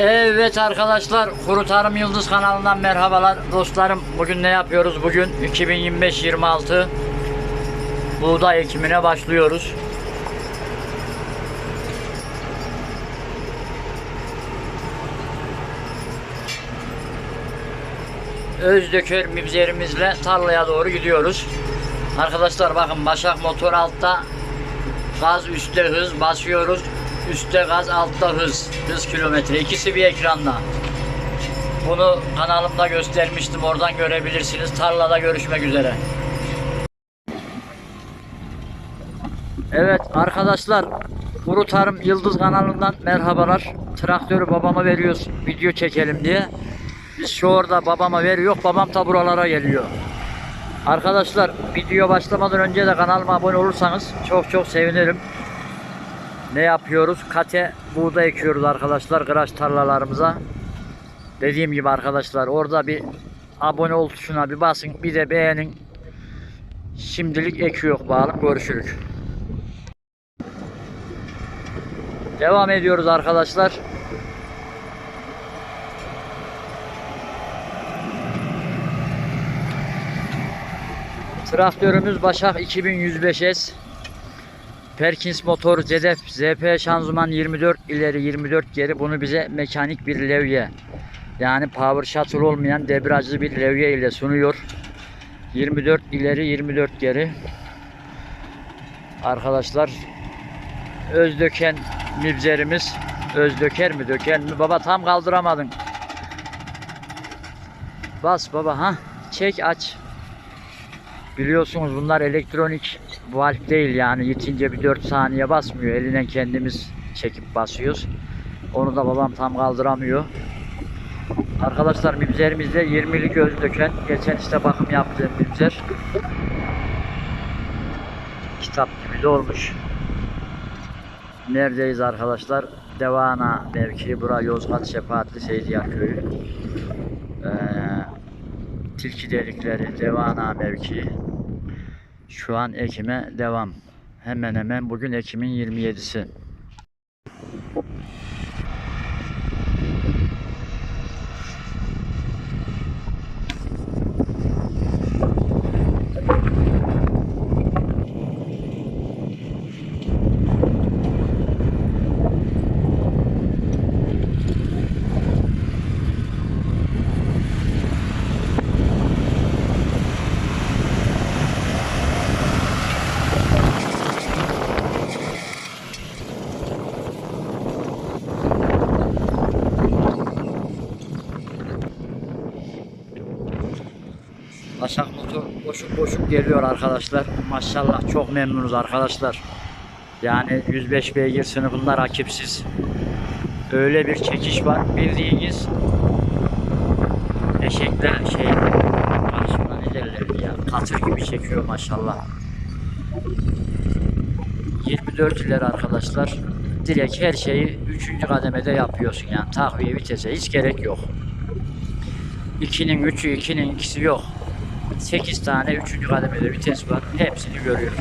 Evet arkadaşlar, Kuru Tarım Yıldız kanalından merhabalar. Dostlarım, bugün ne yapıyoruz? Bugün 2025-26 buğday ekimine başlıyoruz. Özdöker mibzerimizle tarlaya doğru gidiyoruz. Arkadaşlar bakın Başak motor altta, gaz üstte hız basıyoruz. Üstte gaz altta hız. Hız kilometre. İkisi bir ekranda. Bunu kanalımda göstermiştim. Oradan görebilirsiniz. Tarlada görüşmek üzere. Evet arkadaşlar Kuru Tarım Yıldız kanalından merhabalar. Traktörü babama veriyoruz video çekelim diye. Biz şu orada babama veriyor. Babam da buralara geliyor. Arkadaşlar video başlamadan önce de kanalıma abone olursanız çok çok sevinirim. Ne yapıyoruz? Kate buğday ekiyoruz arkadaşlar kıraç tarlalarımıza. Dediğim gibi arkadaşlar orada bir abone ol tuşuna bir basın bir de beğenin. Şimdilik ekiyor bağlı görüşürük. Devam ediyoruz arkadaşlar. Traktörümüz Başak 2105S. Perkins motor ZF ZP şanzıman 24 ileri 24 geri bunu bize mekanik bir levye yani power shuttle olmayan debriyajlı bir levye ile sunuyor. 24 ileri 24 geri. Arkadaşlar Özdöken mibzerimiz Özdöker mi döken mi baba tam kaldıramadın. Bas baba ha çek aç. Biliyorsunuz bunlar elektronik valve değil yani yitince bir 4 saniye basmıyor. Elinden kendimiz çekip basıyoruz. Onu da babam tam kaldıramıyor. Arkadaşlar mibzerimizde 20'lik öz döken. Geçen işte bakım yaptığım mibzer. Kitap gibi de olmuş. Neredeyiz arkadaşlar? Devana mevki. Bura Yozgat Şefaatli Seydiyar Köyü. Ee, tilki delikleri Devana mevki. Şu an ekime devam. Hemen hemen bugün Ekim'in 27'si. Başak motor boşuk boşuk geliyor arkadaşlar. Maşallah çok memnunuz arkadaşlar. Yani 105 beygir sınıfında rakipsiz. Öyle bir çekiş var. Bildiğiniz eşekler şey karşımda ne derler ya katır gibi çekiyor maşallah. 24 ileri arkadaşlar. Direkt her şeyi 3. kademede yapıyorsun yani takviye vitese hiç gerek yok. 2'nin 3'ü 2'nin ikisi yok. 8 tane 3. kademede vites var. Hepsini görüyoruz.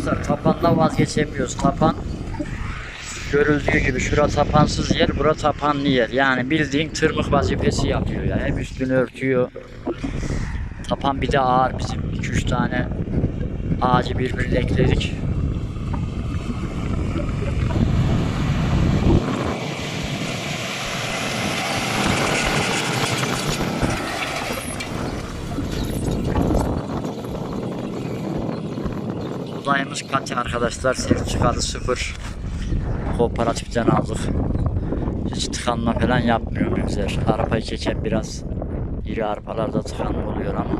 Arkadaşlar tapandan vazgeçemiyoruz. Tapan görüldüğü gibi şura tapansız yer, bura tapanlı yer. Yani bildiğin tırmık vazifesi yapıyor yani. Hem üstünü örtüyor. Tapan bir de ağır bizim. 2-3 tane ağacı birbirine ekledik. Buğdayımız katı arkadaşlar. Sertifikalı sıfır. Kooperatiften aldık. Hiç tıkanma falan yapmıyor mevzer. Arpayı çeken biraz iri arpalarda tıkanma oluyor ama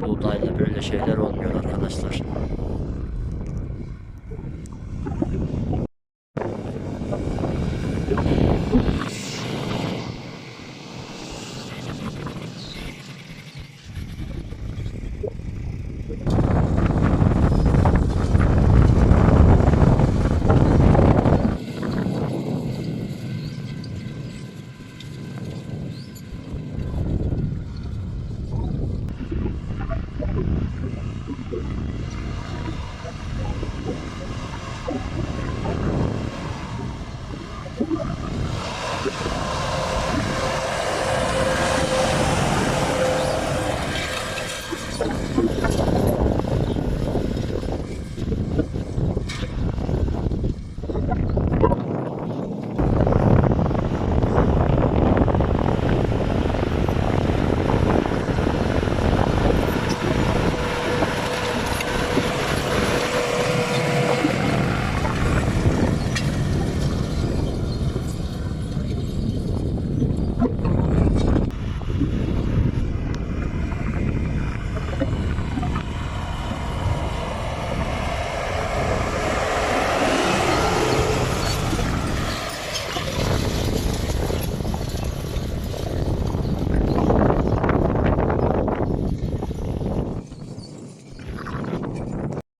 buğdayda böyle şeyler olmuyor arkadaşlar.